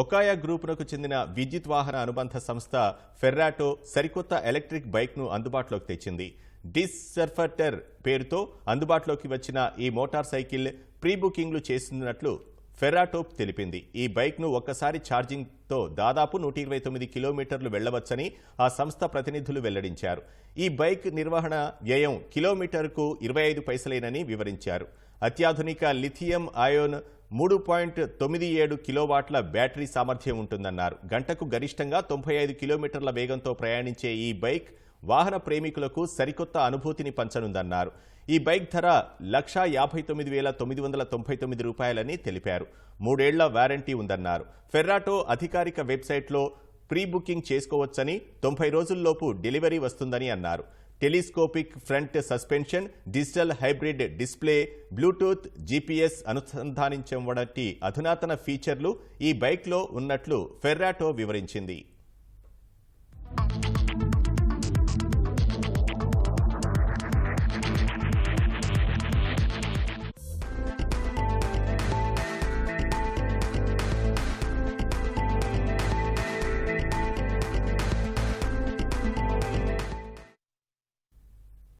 ఒకాయా గ్రూపునకు చెందిన విద్యుత్ వాహన అనుబంధ సంస్థ ఫెర్రాటో సరికొత్త ఎలక్ట్రిక్ బైక్ను అందుబాటులోకి తెచ్చింది. డిస్ సర్ఫటర్ పేరుతో అందుబాటులోకి వచ్చిన ఈ మోటార్ సైకిల్ ప్రీ బుకింగ్లు చేస్తున్నట్లు ఫెర్రాటోప్ తెలిపింది. ఈ బైక్ను ఒక్కసారి ఛార్జింగ్తో దాదాపు నూట ఇరవై తొమ్మిది కిలోమీటర్లు వెళ్ళవచ్చని ఆ సంస్థ ప్రతినిధులు వెల్లడించారు. ఈ బైక్ నిర్వహణ వ్యయం కిలోమీటర్కు ఇరవై ఐదు పైసలేనని వివరించారు. అత్యాధునిక లిథియం అయోన్ మూడు పాయింట్ తొమ్మిది ఏడు కిలోవాట్ల బ్యాటరీ సామర్థ్యం ఉంటుందన్నారు. గంటకు గరిష్టంగా తొంభై ఐదు కిలోమీటర్ల వేగంతో ప్రయాణించే ఈ బైక్ వాహన ప్రేమికులకు సరికొత్త అనుభూతిని పంచనుందన్నారు. ఈ బైక్ ధర లక్షా యాభై తొమ్మిది వేల తొమ్మిది వందల తొంభై తొమ్మిది రూపాయలని తెలిపారు. మూడేళ్ళ వారంటీ ఉందన్నారు. ఫెర్రాటో అధికారిక వెబ్సైట్లో ప్రీ బుకింగ్ చేసుకోవచ్చని తొంభై రోజుల్లోపు డెలివరీ వస్తుందని అన్నారు. Telescopic front suspension digital hybrid display Bluetooth GPS అనుసంధానించబడటి అధునాతన ఫీచర్లు ఈ బైక్లో ఉన్నట్లు ఫెర్రాటో వివరించింది.